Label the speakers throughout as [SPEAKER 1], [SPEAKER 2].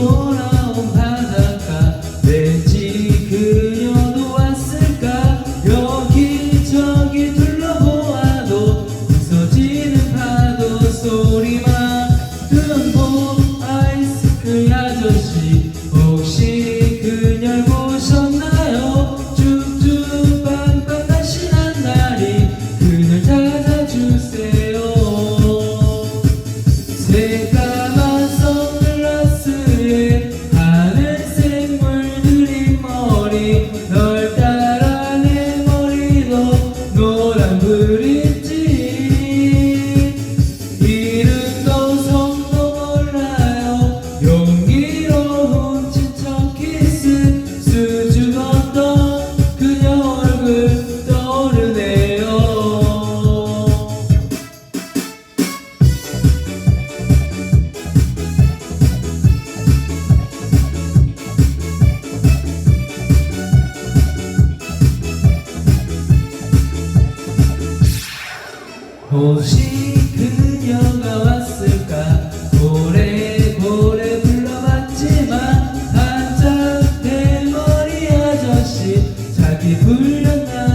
[SPEAKER 1] llora. 혹시 그녀가 왔을까? 고래 고래 불러봤지만 한참 대머리 아저씨 자기 불렸나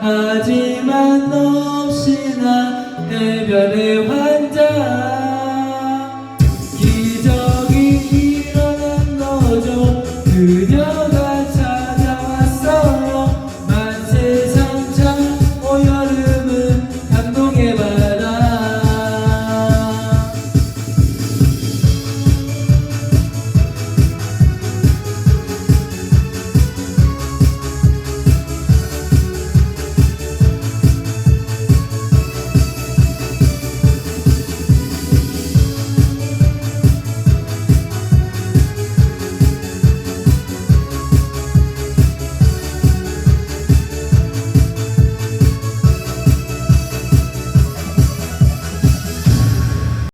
[SPEAKER 1] 하지만 없이나 내별의